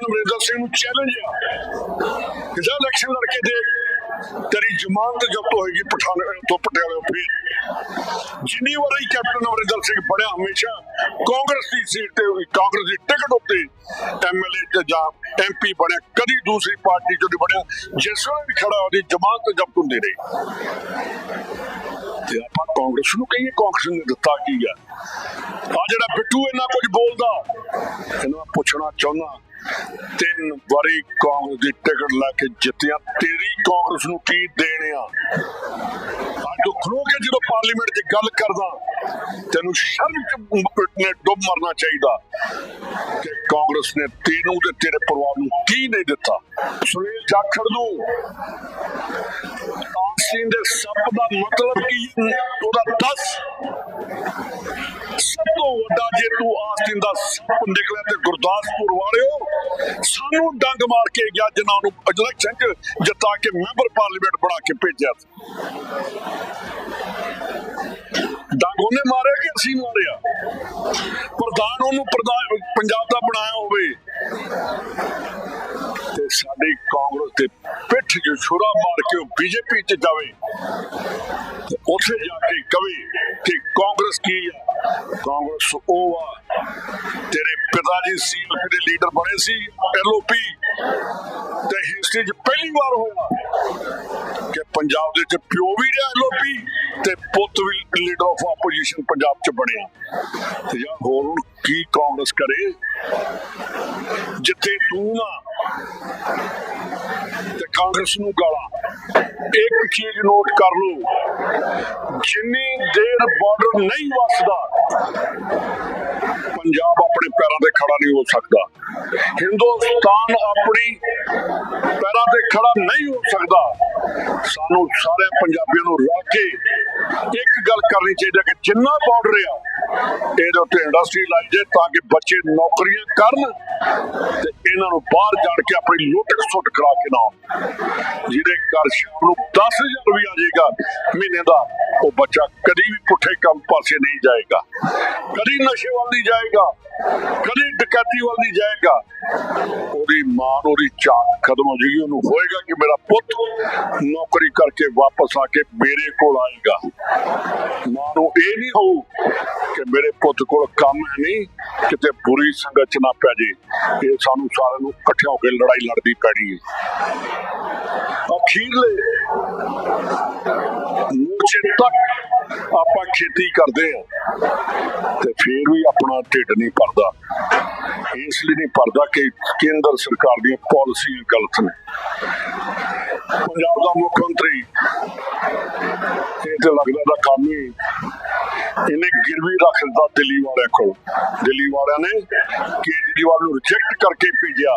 Captain Amarinder Singh ਨੂੰ challenge ਆ ਕਿ ਜਾ ਇਲੈਕਸ਼ਨ ਲੜ ਕੇ ਦੇਖ ਤੇਰੀ ਜ਼ਮਾਨਤ ਜ਼ਬਤ ਹੋਏਗੀ ਪਠਾਨ ਤੋਂ ਪਟਿਆਲੇ ਫਿਰ ਜਿੰਨੀ ਵਾਰੀ ਕੈਪਟਨ ਅਮਰਿੰਦਰ ਸਿੰਘ ਬਣਿਆ ਹਮੇਸ਼ਾ ਕਾਂਗਰਸ ਦੀ ਸੀਟ ਤੇ ਹੋਈ ਕਾਂਗਰਸ ਦੀ ਟਿਕਟ ਉੱਤੇ ਐਮਐਲਏ ਤੇ ਜਾਂ ਐਮਪੀ ਬਣਿਆ ਕਦੀ ਦੂਸਰੀ ਪਾਰਟੀ ਚੋਂ ਨਹੀਂ ਬਣਿਆ ਜਿਸ ਵੇਲੇ ਵੀ ਖੜਾ ਉਹਦੀ ਜ਼ਮਾਨਤ ਜ਼ਬਤ ਹੁੰਦੀ ਰਹੀ ਤੇ ਆਪਾਂ ਕਾਂਗਰਸ ਨੂੰ ਕਹੀਏ ਕਾਂਗਰਸ ਨੇ ਦਿੱਤਾ ਕੀ ਆ ਆ ਜਿਹੜਾ ਬਿੱਟੂ ਇੰਨਾ ਕੁਝ ਬੋਲਦਾ ਇਹਨੂੰ ਮੈਂ ਪੁੱਛਣਾ ਚਾਹੁੰਦਾ ਤਿੰਨ ਵਾਰੀ ਕਾਂਗਰਸ ਦੀ ਟਿਕਟ ਲੈ ਕੇ ਜਿੱਤਿਆ। ਤੇਰੀ ਕਾਂਗਰਸ ਨੂੰ ਕੀ ਦੇਣ ਆ? ਅੱਜ ਖਲੋ ਕੇ ਜਦੋਂ ਪਾਰਲੀਮੈਂਟ 'ਚ ਗੱਲ ਕਰਦਾ, ਤੈਨੂੰ ਸ਼ਰਮ ਨੇ ਡੁੱਬ ਮਰਨਾ ਚਾਹੀਦਾ ਕਿ ਕਾਂਗਰਸ ਨੇ ਤੈਨੂੰ ਤੇ ਤੇਰੇ ਪਰਿਵਾਰ ਨੂੰ ਕੀ ਨਹੀਂ ਦਿੱਤਾ? ਸੁਨੀਲ ਜਾਖੜ ਨੂੰ ਆਕਸੀਨ ਦੇ ਸੱਪ ਦਾ ਮਤਲਬ ਕੀ ਉਹਦਾ ਦੱਸ। ਸਭ ਤੋਂ ਵੱਡਾ ਜੇ ਤੂੰ ਆਸਤੀਨ ਦਾ ਸੱਪ ਨਿਕਲਿਆ ਤੇ ਗੁਰਦਾਸਪੁਰ ਵਾਲਿਓ, ਸਾਨੂੰ ਡੰਗ ਮਾਰ ਕੇ ਗਿਆ ਜਿਨ੍ਹਾਂ ਨੂੰ ਇਲੈਕਸ਼ਨ ਚ ਜਿੱਤਾ ਕੇ ਮੈਂਬਰ ਪਾਰਲੀਮੈਂਟ ਬਣਾ ਕੇ ਭੇਜਿਆ ਸੀ। ਉਹਨੇ ਮਾਰਿਆ ਕਿ ਅਸੀਂ ਮਾਰਿਆ? ਪ੍ਰਧਾਨ ਉਹਨੂੰ ਪ੍ਰਧਾਨ ਪੰਜਾਬ ਦਾ ਬਣਾਇਆ ਹੋਵੇ। ਤੇ ਸਾਡੀ ਕਾਂਗਰਸ ਦੇ ਪਿੱਠ 'ਚ ਛੁਰਾ ਮਾਰ ਕੇ ਉਹ ਬੀਜੇਪੀ 'ਚ ਜਾਵੇ। ਤੇ ਉੱਥੇ ਜਾ ਕੇ ਕਵੇ ਕਿ ਕਾਂਗਰਸ ਕੀ ਆ? ਕਾਂਗਰਸ ਉਹ ਆ, ਤੇਰੇ ਪਿਤਾ ਜੀ ਸੀਐਲਪੀ ਦੇ ਲੀਡਰ ਬਣੇ ਸੀ, ਐਲਓਪੀ। ਤੇ ਹਿਸਟਰੀ 'ਚ ਪਹਿਲੀ ਵਾਰ ਹੋਇਆ। ਕਿ ਪੰਜਾਬ ਦੇ ਵਿੱਚ ਪਿਓ ਵੀ ਰਿਹਾ ਐਲਓਪੀ ਤੇ ਪੁੱਤ ਵੀ ਲੀਡਰ ਆਫ ਆਪੋਜੀਸ਼ਨ ਪੰਜਾਬ 'ਚ ਬਣਿਆ। ਤੇ ਜਾਂ ਹੋਰ ਹੁਣ ਕੀ ਕਾਂਗਰਸ ਕਰੇ? ਜਿੱਥੇ ਤੂੰ ਨਾ ਤੇ ਕਾਂਗਰਸ ਨੂੰ ਗਾਲਾਂ। ਇੱਕ ਚੀਜ਼ ਨੋਟ ਕਰ ਲਓ, ਜਿੰਨੀ ਦੇਰ ਬਾਰਡਰ ਨਹੀਂ ਵਸਦਾ, ਪੰਜਾਬ ਆਪਣੇ ਪੈਰਾਂ ਤੇ ਖੜਾ ਨਹੀਂ ਹੋ ਸਕਦਾ। ਹਿੰਦੁਸਤਾਨ ਆਪਣੀ ਪੈਰਾਂ ਤੇ ਖੜਾ ਨਹੀਂ ਹੋ ਸਕਦਾ। ਸਾਨੂੰ ਸਾਰੇ ਪੰਜਾਬੀਆਂ ਨੂੰ ਰਲ ਕੇ ਇੱਕ ਗੱਲ ਕਰਨੀ ਚਾਹੀਦੀ ਹੈ ਕਿ ਜਿੰਨਾ ਬਾਰਡਰ ਆ, ਇਹਦੇ ਉੱਤੇ ਇੰਡਸਟਰੀ ਲਾਈ ਜੇ ਤਾਂ ਕਿ ਬੱਚੇ ਨੌਕਰੀਆਂ ਕਰਨ ਤੇ ਇਹਨਾਂ ਨੂੰ ਬਾਹਰ ਜਾਣ ਕੇ ਆਪਣੀ ਲੁੱਟ ਸੁੱਟ ਕਰਾ ਕੇ ਨਾ ਜਿਹਦੇ ਘਰ ਸ਼ਾਮ ਨੂੰ 10000 ਵੀ ਆ ਜਾਏਗਾ, ਮਹੀਨੇ ਦਾ, ਉਹ ਬੱਚਾ ਕਦੀ ਵੀ ਪੁੱਠੇ ਕੰਮ ਪਾਸੇ ਨਹੀਂ ਜਾਏਗਾ। ਕਦੀ ਨਸ਼ੇ ਵੱਲ ਨਹੀਂ ਜਾਏਗਾ। ਕਦੀ ਡਕੈਤੀ ਵੱਲ ਨਹੀਂ ਜਾਏਗਾ। ਉਹਦੀ ਮਾਂ ਉਹਦੀ ਚਾਹ ਖਤਮ ਹੋ ਜਾਏਗੀ, ਉਹਨੂੰ ਹੋਏਗਾ ਕਿ ਮੇਰਾ ਪੁੱਤ ਨੌਕਰੀ ਕਰਕੇ ਵਾਪਸ ਆ ਕੇ ਮੇਰੇ ਕੋਲ ਆਏਗਾ। ਮਾਂ ਨੂੰ ਇਹ ਨਹੀਂ ਹੋਊ ਕਿ ਮੇਰੇ ਪੁੱਤ ਕੋਲ ਕੰਮ ਹੈ ਨਹੀਂ, ਕਿਤੇ ਬੁਰੀ ਸੰਗਤ ਚ ਨਾ ਪੈ ਜੇ। ਇਹ ਸਾਨੂੰ ਸਾਰਿਆਂ ਨੂੰ ਇਕੱਠੇ ਹੋ ਕੇ ਲੜਾਈ ਲੜਦੀ ਪੈਣੀ ਹੈ। ਅਖੀਰਲੇ ਮੋਰਚੇ ਤੱਕ ਆਪਾਂ ਖੇਤੀ ਕਰਦੇ ਆ ਤੇ ਫੇਰ ਵੀ ਆਪਣਾ ਢਿੱਡ ਨਹੀਂ ਭਰਦਾ ਇਸ ਲਈ ਨਹੀਂ ਭਰਦਾ ਕਿ ਕੇਂਦਰ ਸਰਕਾਰ ਦੀਆਂ ਪਾਲਿਸੀਆਂ ਗਲਤ ਨੇ। ਪੰਜਾਬ ਦਾ ਮੁੱਖ ਮੰਤਰੀ, ਇਹ ਤੇ ਲੱਗਦਾ ਦਾ ਕੰਮ ਹੀ ਇਹਨੇ ਗਿਰਵੀ ਰੱਖ ਦਿੱਤਾ ਦਿੱਲੀ ਵਾਲਿਆਂ ਕੋਲ। ਦਿੱਲੀ ਵਾਲਿਆਂ ਨੇ ਕੇਜਰੀਵਾਲ ਨੂੰ ਰਿਜੈਕਟ ਕਰਕੇ ਭੇਜਿਆ।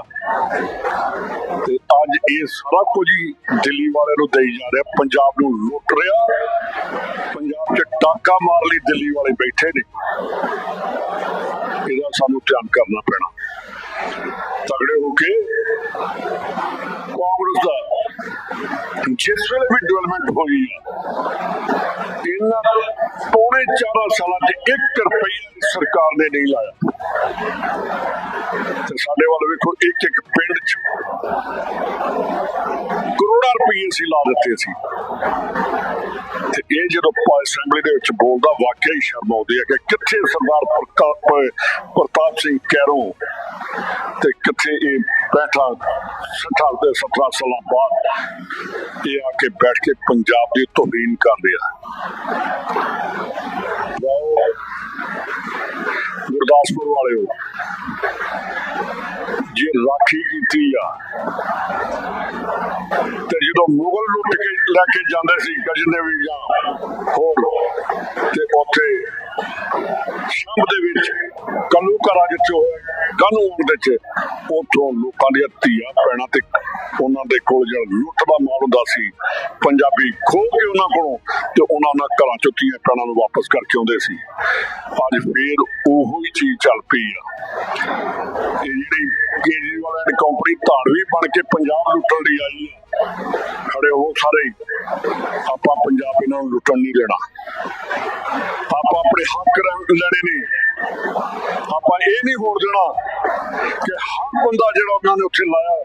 ਤੇ ਅੱਜ ਇਹ ਸਾਰਾ ਕੁਝ ਹੀ ਦਿੱਲੀ ਵਾਲਿਆਂ ਨੂੰ ਦੇਈ ਜਾ ਰਿਹਾ। ਪੰਜਾਬ ਨੂੰ ਲੁੱਟ ਰਿਹਾ। ਪੰਜਾਬ 'ਚ ਟਾਕਾ ਮਾਰ ਲਈ ਦਿੱਲੀ ਵਾਲੇ ਬੈਠੇ ਨੇ। ਇਹਦਾ ਸਾਨੂੰ ਧਿਆਨ ਕਰਨਾ ਪੈਣਾ। ਤਗੜੇ ਹੋ ਕੇ ਕਾਂਗਰਸ ਦਾ ਜਿਸ ਵੇਲੇ ਵੀ ਡਿਵੈਲਪਮੈਂਟ ਹੋਈ ਆ, ਇਹਨਾਂ ਪੌਣੇ 4 ਸਾਲਾਂ 'ਚ 1 ਰੁਪਈਆ ਸਰਕਾਰ ਨੇ ਨਹੀਂ ਲਾਇਆ। ਤੇ ਸਾਡੇ ਵੱਲ ਵੇਖੋ ਇੱਕ ਇੱਕ ਪਿੰਡ 'ਚ ਕਰੋੜਾਂ ਰੁਪਈਏ ਸੀ ਲਾ ਦਿੱਤੇ ਸੀ। ਤੇ ਇਹ ਜਦੋਂ ਅਸੈਂਬਲੀ ਦੇ ਵਿੱਚ ਬੋਲਦਾ, ਵਾਕਿਆ ਹੀ ਸ਼ਰਮ ਆਉਂਦੀ ਹੈ ਕਿ ਕਿੱਥੇ ਸਰਦਾਰ ਪ੍ਰਤਾਪ ਪ੍ਰਤਾਪ ਸਿੰਘ ਕੈਰੋਂ ਤੇ ਕਿੱਥੇ ਇਹ ਬੈਠਾ 60 ਦੇ 17 ਸਾਲਾਂ ਬਾਅਦ ਇਹ ਆ ਕੇ ਬੈਠ ਕੇ ਪੰਜਾਬ ਦੀ ਤੋਹੀਨ ਕਰ ਰਿਹਾ ਲਓ, ਗੁਰਦਾਸਪੁਰ ਵਾਲਿਓ ਜੇ ਰਾਖੀ ਕੀਤੀ ਆ ਤੇ ਜਦੋਂ ਮੁਗਲ ਲੁੱਟ ਕੇ ਲੈ ਕੇ ਜਾਂਦੇ ਸੀ ਗਜਨਵੀ ਜਾਂ ਹੋਰ ਤੇ ਉੱਥੇ ਸ਼ੰਭ ਦੇ ਵਿੱਚ ਕਲੂ ਘਰਾਂ ਵਿੱਚ ਹੋਇਆ ਕਾਨੂੰਨ ਉਥੋਂ ਲੋਕਾਂ ਦੀਆਂ ਧੀਆਂ ਪੈਣਾ ਤੇ ਉਹਨਾਂ ਦੇ ਕੋਲ ਜਿਹੜਾ ਲੁੱਟ ਦਾ ਮਾਲ ਹੁੰਦਾ ਸੀ, ਪੰਜਾਬੀ ਖੋਹ ਕੇ ਉਹਨਾਂ ਕੋਲੋਂ ਤੇ ਉਹਨਾਂ ਨਾਲ ਘਰਾਂ ਚੋਂ ਧੀਆਂ ਪੈਣਾ ਨੂੰ ਵਾਪਸ ਕਰਕੇ ਆਉਂਦੇ ਸੀ। ਅੱਜ ਫੇਰ ਉਹੋ ਹੀ ਚੀਜ਼ ਚੱਲ ਪਈ ਆ। ਇਹ ਜਿਹੜੀ ਕੇਜਰੀਵਾਲ ਐਂਡ ਕੰਪਨੀ ਧਾਰਵੀ ਬਣ ਕੇ ਪੰਜਾਬ ਲੁੱਟਣ ਲਈ ਆਈ ਹੈ ਖੜੇ ਉਹ ਸਾਰੇ ਆਪਾਂ ਪੰਜਾਬ ਇਹਨਾਂ ਨੂੰ ਲੁੱਟਣ ਨਹੀਂ ਦੇਣਾ। ਆਪਣੇ ਹੱਕ ਲੈਣੇ ਨੇ ਆਪਾਂ ਇਹ ਨਹੀਂ ਹੋਣ ਦੇਣਾ ਕਿ ਹਰ ਬੰਦਾ ਜਿਹੜਾ ਉਹਨਾਂ ਨੇ ਉੱਥੇ ਲਾਇਆ,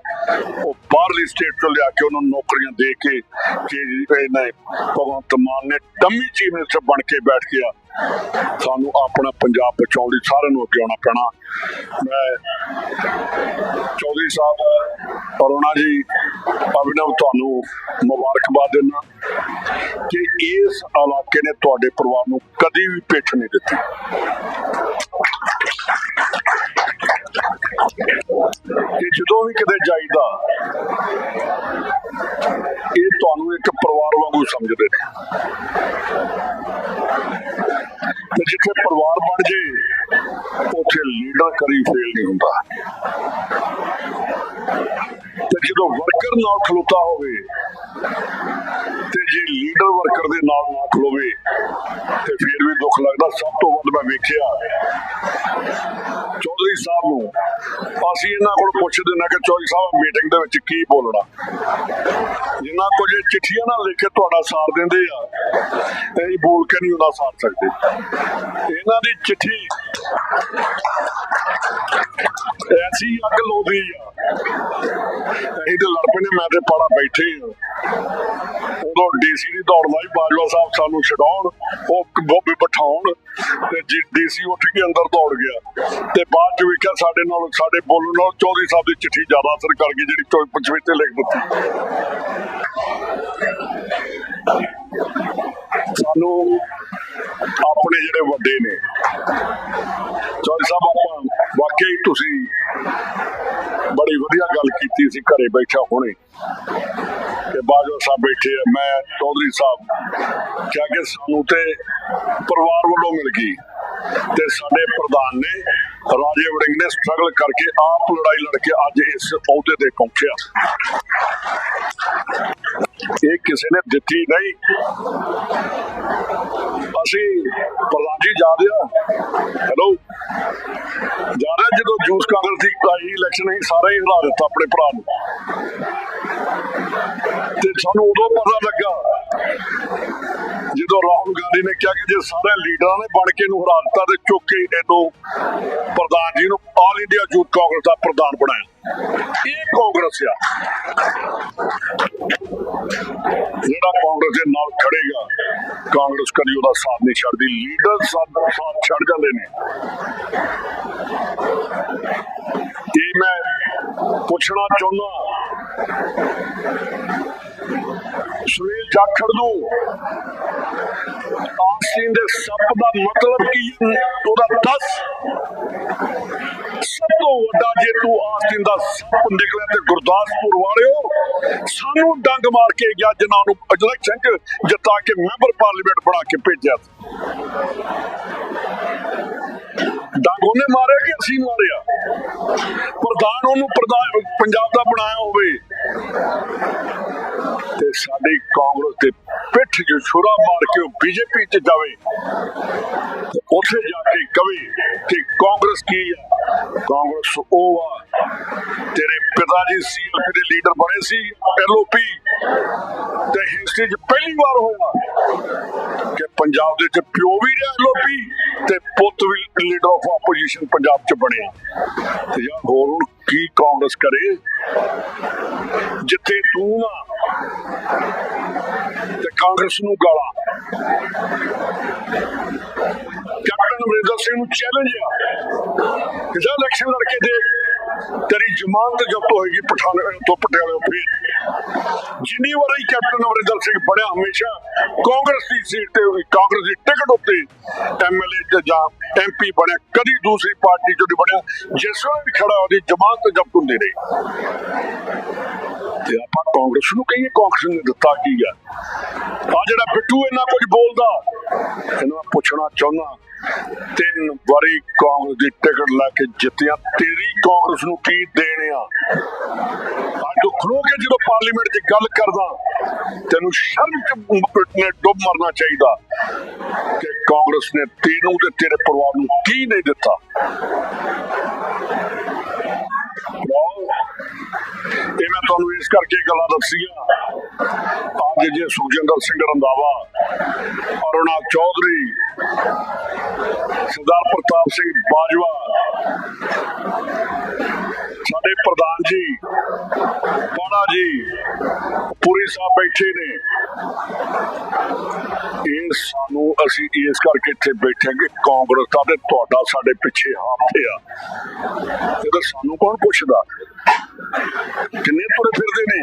ਉਹ ਬਾਹਰਲੀ ਸਟੇਟ ਤੋਂ ਲਿਆ ਕੇ ਉਹਨਾਂ ਨੂੰ ਨੌਕਰੀਆਂ ਦੇ ਕੇ ਕਿ ਇਹਨੇ ਭਗਵੰਤ ਮਾਨ ਨੇ ਡੰਮੀ ਚੀਫ ਮਿਨਿਸਟਰ ਬਣ ਕੇ ਬੈਠ ਗਿਆ ਸਾਨੂੰ ਆਪਣਾ ਪੰਜਾਬ ਬਚਾਉਣ ਲਈ ਸਾਰਿਆਂ ਨੂੰ ਅੱਗੇ ਆਉਣਾ ਪੈਣਾ। ਮੈਂ ਚੌਧਰੀ ਸਾਹਿਬ ਅਰੁਣਾ ਜੀ, ਅਭਿਨਵ ਤੁਹਾਨੂੰ ਮੁਬਾਰਕਬਾਦ ਦਿੰਦਾ। ਕਿ ਇਸ ਇਲਾਕੇ ਨੇ ਤੁਹਾਡੇ ਪਰਿਵਾਰ ਨੂੰ ਕਦੀ ਵੀ ਪਿੱਠ ਨਹੀਂ ਦਿੱਤੀ। ਕਿ ਜਦੋਂ ਵੀ ਕਿਤੇ ਜਾਈਦਾ, ਇਹ ਤੁਹਾਨੂੰ ਇੱਕ ਪਰਿਵਾਰ ਵਾਂਗੂ ਸਮਝਦੇ ਨੇ। ਤੇ ਜਿੱਥੇ ਪਰਿਵਾਰ ਬਣ ਜੇ, ਉੱਥੇ ਲੀਡਰ ਕਰੀ ਫੇਲ ਨਹੀਂ ਹੁੰਦਾ। ਤੇ ਜਦੋਂ ਵਰਕਰ ਨਾਲ ਖਲੋਤਾ ਹੋਵੇ ਜੇ ਲੀਡਰ ਵਰਕਰ ਦੇ ਨਾਲ ਨਾ ਖਲੋਵੇ, ਤੇ ਫਿਰ ਵੀ ਦੁੱਖ ਲੱਗਦਾ, ਸਭ ਤੋਂ ਵੱਧ ਮੈਂ ਵੇਖਿਆ। ਚੌਧਰੀ ਸਾਹਿਬ ਨੂੰ ਅਸੀਂ ਇਹਨਾਂ ਕੋਲ ਪੁੱਛਦੇ ਨਾ ਕਿ ਚੌਧਰੀ ਸਾਹਿਬ ਮੀਟਿੰਗ ਦੇ ਵਿੱਚ ਕੀ ਬੋਲਣਾ? ਜਿੰਨਾ ਕੁਝ ਚਿੱਠੀਆਂ ਨਾਲ ਲਿਖ ਕੇ ਤੁਹਾਡਾ ਸਾਰ ਦਿੰਦੇ ਆ, ਇਹ ਬੋਲ ਕੇ ਨਹੀਂ ਉਹਨਾਂ ਸਾਰ ਸਕਦੇ। ਇਹਨਾਂ ਦੀ ਚਿੱਠੀ ਐਸੀ ਅੱਗ ਲਾਉਂਦੀ ਆ, ਅਸੀਂ ਤੇ ਲੜ ਪਏ ਨੇ, ਮੈਂ ਤੇ ਪਾੜਾ ਬੈਠੇ ਆ। ਉਦੋਂ ਡੀਸੀ ਦੀ ਦੌੜਦਾ ਹੀ ਬਾਜਵਾ ਸਾਹਿਬ ਸਾਨੂੰ ਛਡਾਉਣ, ਉਹ ਬੋਬੀ ਬਿਠਾਉਣ ਤੇ ਜੀ ਡੀਸੀ ਉੱਠ ਕੇ ਅੰਦਰ ਦੌੜ ਗਿਆ। ਤੇ ਬਾਅਦ ਚ ਵੇਖਿਆ ਸਾਡੇ ਨਾਲ, ਸਾਡੇ ਬੋਲਣ ਨਾਲ ਚੌਧਰੀ ਸਾਹਿਬ ਦੀ ਚਿੱਠੀ ਜ਼ਿਆਦਾ ਅਸਰ ਕਰ ਗਈ, ਜਿਹੜੀ ਚੌ ਪਚਵੇ ਤੇ ਲਿਖ ਦਿੱਤੀ। ਸਾਨੂੰ ਆਪਣੇ ਜਿਹੜੇ ਵੱਡੇ ਨੇ, ਚੌਧਰੀ ਸਾਹਿਬ ਆਪਾਂ ਵਾਕਈ ਤੁਸੀਂ ਬੜੀ ਵਧੀਆ ਗੱਲ ਕੀਤੀ ਸੀ, ਘਰੇ ਬੈਠਾ ਹੁਣੇ। ਕਿ ਬਾਜਵਾ ਸਾਹਿਬ ਬੈਠੇ ਆ, ਮੈਂ, ਚੌਧਰੀ ਸਾਹਿਬ ਕਿਹਾ ਕਿ ਸਾਨੂੰ ਤੇ ਪਰਿਵਾਰ ਵੱਲੋਂ ਮਿਲ ਗਈ। ਤੇ ਸਾਡੇ ਪ੍ਰਧਾਨ ਨੇ ਰਾਜੇ ਵੜਿੰਗ ਨੇ ਸਟਰਗਲ ਕਰਕੇ ਆਪ ਲੜਾਈ ਲੜ ਕੇ ਅੱਜ ਇਸ ਅਹੁਦੇ ਤੇ ਪਹੁੰਚਿਆ। ਇਹ ਕਿਸੇ ਨੇ ਦਿੱਤੀ ਨਹੀਂ। ਅਸੀਂ ਪ੍ਰਧਾਨ ਜੀ ਜਾ ਰਿਹਾ ਹੈਲੋ ਜਾ ਰਿਹਾ ਜਦੋਂ ਜੂਸ ਕਾਂਗਰਸ ਦੀ ਆਈ ਇਲੈਕਸ਼ਨ ਅਸੀਂ ਸਾਰੇ ਹੀ ਹਰਾ ਦਿੱਤਾ ਆਪਣੇ ਭਰਾ ਨੂੰ। ਤੇ ਸਾਨੂੰ ਉਦੋਂ ਪਤਾ ਲੱਗਾ, ਜਦੋਂ ਰਾਹੁਲ ਗਾਂਧੀ ਨੇ ਕਿਹਾ ਕਿ ਜੇ ਸਾਰੇ ਲੀਡਰਾਂ ਨੇ ਬਣ ਕੇ ਇਹਨੂੰ ਹਰਾ ਦਿੱਤਾ, ਤੇ ਚੁੱਕ ਕੇ ਇਹਨੂੰ ਪ੍ਰਧਾਨ ਜੀ ਨੂੰ ਆਲ ਇੰਡੀਆ ਯੂਥ ਕਾਂਗਰਸ ਦਾ ਪ੍ਰਧਾਨ ਬਣਾਇਆ। ਇਹ ਕਾਂਗਰਸ ਆ ਜਿਹੜਾ ਕਾਂਗਰਸ ਦੇ ਨਾਲ ਖੜੇਗਾ ਕਾਂਗਰਸ ਕਦੀ ਉਹਦਾ ਸਾਥ ਨਹੀਂ ਛੱਡਦੀ ਲੀਡਰ ਸਾਥ ਸਾਥ ਛੱਡ ਜਾਂਦੇ ਨੇ ਇਹ ਮੈਂ ਪੁੱਛਣਾ ਚਾਹੁੰਦਾ ਸੁਨੀਲ ਜਾਖੜ ਨੂੰ ਆਕਸੀਜਨ ਦੇ ਸੱਪ ਦਾ ਮਤਲਬ ਕੀ ਹੈ? ਉਹਦਾ ਦੱਸ। ਸਭ ਤੋਂ ਵੱਡਾ ਜੇ ਤੂੰ ਆਸਟਿਨ ਦਾ ਸੱਪ ਨਿਕਲਿਆ ਤੇ ਗੁਰਦਾਸਪੁਰ ਵਾਲਿਓ, ਸਾਨੂੰ ਡੰਗ ਮਾਰ ਕੇ ਗਿਆ ਜਿਨ੍ਹਾਂ ਨੂੰ ਇਲੈਕਸ਼ਨ ਚ ਜਿਤਾ ਕੇ ਮੈਂਬਰ ਪਾਰਲੀਮੈਂਟ ਬਣਾ ਕੇ ਭੇਜਿਆ। ਡੰਗ ਉਹਨੇ ਮਾਰਿਆ ਕਿ ਅਸੀਂ ਮਾਰਿਆ? ਪ੍ਰਧਾਨ ਉਹਨੂੰ ਪ੍ਰਧਾਨ ਪੰਜਾਬ ਦਾ ਬਣਾਇਆ ਹੋਵੇ। ਤੇ ਸਾਡੀ ਕਾਂਗਰਸ ਦੇ ਪਿੱਠ 'ਚ ਛੁਰਾ ਮਾਰ ਕੇ ਉਹ ਬੀਜੇਪੀ 'ਚ ਜਾਵੇ। ਉੱਥੇ ਜਾ ਕੇ ਕਵੇ ਕਿ ਕਾਂਗਰਸ ਕੀ ਆ? ਕਾਂਗਰਸ ਉਹ ਆ, ਤੇਰੇ ਪਿਤਾ ਜੀ ਸੀਐਲਪੀ ਦੇ ਲੀਡਰ ਬਣੇ ਸੀ ਐਲਓਪੀ ਤੇ ਹਿਸਟਰੀ 'ਚ ਪਹਿਲੀ ਵਾਰ ਹੋਇਆ ਕਿ ਪੰਜਾਬ ਦੇ ਵਿੱਚ ਪਿਓ ਵੀ ਰਿਹਾ ਐਲਓਪੀ ਤੇ ਪੁੱਤ ਵੀ ਲੀਡਰ ਆਫ ਆਪੋਜੀਸ਼ਨ ਪੰਜਾਬ 'ਚ ਬਣਿਆ। ਤੇ ਯਾਰ ਹੋਰ ਕੀ ਕਾਂਗਰਸ ਕਰੇ? ਜਿੱਥੇ ਤੂੰ ਨਾ ਤੇ ਕਾਂਗਰਸ ਨੂੰ ਗਾਲਾਂ। ਕੈਪਟਨ ਅਮਰਿੰਦਰ ਸਿੰਘ ਨੂੰ ਚੈਲੰਜ ਆ। ਕਿ ਜੇ ਇਲੈਕਸ਼ਨ ਲੜ ਕੇ ਦੇ ਤੇਰੀ ਜ਼ਮਾਨਤ ਜ਼ਬਤ ਹੋਏਗੀ ਪਠਾਨ ਤੋਂ ਪਟਿਆਲੇ ਫਿਰ ਜਿੰਨੀ ਵਾਰੀ ਕੈਪਟਨ ਅਮਰਿੰਦਰ ਸਿੰਘ ਬਣਿਆ, ਹਮੇਸ਼ਾ ਕਾਂਗਰਸ ਦੀ ਸੀਟ ਤੇ ਕਾਂਗਰਸ ਦੀ ਟਿਕਟ ਉੱਤੇ ਐਮਐਲਏ ਤੇ ਜਾਂ ਐਮਪੀ ਬਣਿਆ, ਕਦੀ ਦੂਸਰੀ ਪਾਰਟੀ ਚੋਂ ਨਹੀਂ ਬਣਿਆ। ਜਿਸ ਵੇਲੇ ਵੀ ਖੜਾ, ਉਹਦੀ ਜ਼ਮਾਨਤ ਜ਼ਬਤ ਹੁੰਦੀ ਰਹੀ ਤੇ ਆਪਾਂ ਕਾਂਗਰਸ ਨੂੰ ਕਹੀਏ, ਕਾਂਗਰਸ ਨੇ ਦਿੱਤਾ ਕੀ ਆ? ਆ ਜਿਹੜਾ ਬਿੱਟੂ ਇੰਨਾ ਕੁਝ ਬੋਲਦਾ, ਇਹਨਾਂ ਪੁੱਛਣਾ ਚਾਹੁੰਦਾ। ਤਿੰਨ ਵਾਰੀ ਕਾਂਗਰਸ ਦੀ ਟਿਕਟ ਲੈ ਕੇ ਜਿੱਤਿਆ। ਤੇਰੀ ਕਾਂਗਰਸ ਨੂੰ ਕੀ ਦੇਣ ਅੱਜ ਖਲੋ ਕੇ ਜਦੋਂ ਪਾਰਲੀਮੈਂਟ 'ਚ ਗੱਲ ਕਰਦਾ, ਤੈਨੂੰ ਸ਼ਰਮ ਨੇ ਡੁੱਬ ਮਰਨਾ ਚਾਹੀਦਾ ਕਿ ਕਾਂਗਰਸ ਨੇ ਤੈਨੂੰ ਤੇ ਤੇਰੇ ਪਰਿਵਾਰ ਨੂੰ ਕੀ ਨਹੀਂ ਦਿੱਤਾ। ਇਹ ਮੈਂ ਤੁਹਾਨੂੰ ਇਸ ਕਰਕੇ ਗੱਲਾਂ ਦੱਸੀਆਂ। ਅੱਜ ਜੇ ਸੁਖਜਿੰਦਰ ਸਿੰਘ ਰੰਦਾਵਾ ਅਰੁਣਾ ਚੌਧਰੀ ਸਰਦਾਰ ਪ੍ਰਤਾਪ ਸਿੰਘ ਬਾਜਵਾ। ਸਾਡੇ ਪ੍ਰਧਾਨ ਜੀ ਪਾਣਾ ਜੀ, ਪੂਰੀ ਸਾਹਿਬ ਬੈਠੇ ਨੇ। ਇਹ ਸਾਨੂੰ ਅਸੀਂ ਇਸ ਕਰਕੇ ਇੱਥੇ ਬੈਠੇ ਕਿ ਕਾਂਗਰਸ ਦਾ ਤੇ ਤੁਹਾਡਾ ਸਾਡੇ ਪਿੱਛੇ ਹੱਥ ਆ। ਇਹਦਾ ਸਾਨੂੰ ਕੌਣ ਪੁੱਛਦਾ? ਕਿੰਨੇ ਤੁਰੇ ਫਿਰਦੇ ਨੇ?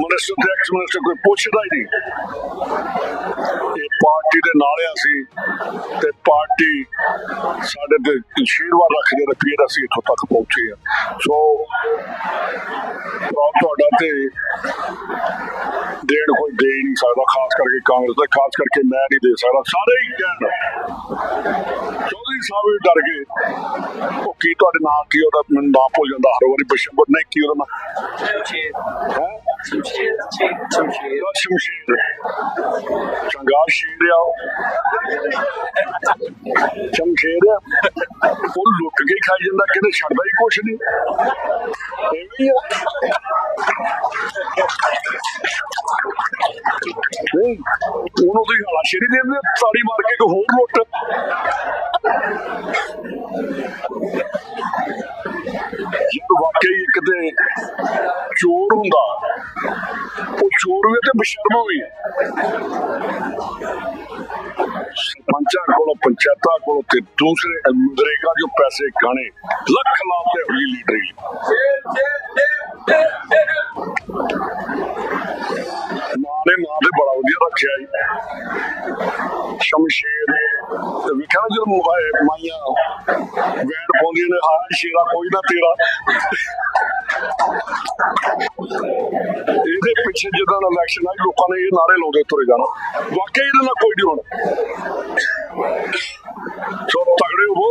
ਮਨਿਸਟਰ ਤੇ ਐਕਸ ਮਨਿਸਟਰ ਕੋਈ ਪੁੱਛਦਾ ਹੀ ਨਹੀਂ। ਇਹ ਪਾਰਟੀ ਦੇ ਨਾਲ ਸੀ ਤੇ ਪਾਰਟੀ ਸਾਡੇ ਤੇ ਆਸ਼ੀਰਵਾਦ ਰੱਖਦੇ ਤੇ ਫਿਰ ਅਸੀਂ ਇੱਥੋਂ ਤੱਕ ਪਹੁੰਚੇ ਆ ਸੋ ਤੁਹਾਡਾ ਤੇ ਦੇਣ ਕੋਈ ਦੇ ਹੀ ਨਹੀਂ ਸਕਦਾ, ਖਾਸ ਕਰਕੇ ਕਾਂਗਰਸ ਦਾ, ਖਾਸ ਕਰਕੇ ਮੈਂ ਨਹੀਂ ਦੇ ਸਕਦਾ, ਸਾਰੇ ਹੀ ਕਹਿਣ। ਚੌਧਰੀ ਸਾਹਿਬ ਵੀ ਡਰ ਗਏ। ਉਹ ਕੀ ਤੁਹਾਡੇ ਨਾਂ, ਕੀ ਉਹਦਾ ਮੈਨੂੰ ਨਾਮ ਭੁੱਲ ਜਾਂਦਾ ਹਰ ਵਾਰੀ ਬਸ਼ੰਬਰ ਨਹੀਂ ਕੀ ਉਹਦਾ ਨਾਮ ਹੈ ਉਹਦਾ ਸ਼ਮਸ਼ੀਰ ਚੰਗਾ ਸ਼ੀਰ ਆ ਉਹ। ਸ਼ਮਸ਼ੀਰ ਆ। ਉਹ ਲੁੱਟ ਕੇ ਹੀ ਖਾਈ ਜਾਂਦਾ ਕਿਤੇ ਛੱਡਦਾ ਹੀ ਕੁਛ ਨਹੀਂ ਐਵੇਂ ਹੀ ਆ ਨਹੀਂ ਉਹਨੂੰ ਤੁਸੀਂ ਹਾਲਾ ਸ਼ੇਰੀ ਦੇ ਦਿੰਦੇ ਹੋ, ਤਾੜੀ ਮਾਰ ਕੇ ਕੋਈ ਹੋਰ ਲੁੱਟ ਜੇ ਕਿਤੇ ਚੋਰ ਹੁੰਦਾ। ਉਹ ਚੋਰ ਵੀ ਤੇ ਬਸ਼ਰਮ ਵੀ ਸਰਪੰਚਾਂ ਕੋਲੋਂ, ਪੰਚਾਇਤਾਂ ਕੋਲੋਂ ਤੇ ਦੂਸਰੇ ਨਰੇਗਾ ਜੋ ਪੈਸੇ ਖਾਣੇ, ਲੱਖ ਲਾਤੇ ਹੋਈ ਲੀਡਰੀ। ਮਾਂ ਮਾਂ ਤੇ ਬੜਾ ਵਧੀਆ ਰੱਖਿਆ ਜੀ। ਸ਼ਮਸ਼ੇਰ ਤੇ ਵਿਖਿਆ ਜਦੋਂ ਮੋਬਾਈਲ ਮਾਈਆਂ ਵੈਣ ਪਾਉਂਦੀਆਂ ਨੇ ਹਾਂ ਸ਼ੇਰਾ ਕੋਈ ਨਾ ਤੇਰਾ। ਇਹਦੇ ਪਿੱਛੇ ਜਦੋਂ ਇਲੈਕਸ਼ਨ ਆਈ ਲੋਕਾਂ ਨੇ ਇਹ ਨਾਰੇ ਲਾਉਂਦੇ ਤੁਰੇ ਜਾਣਾ। ਵਾਕਈ ਇਹਦੇ ਨਾਲ ਕੋਈ ਨਹੀਂ ਹੋਣਾ। ਸੋ ਤਗੜੇ ਹੋ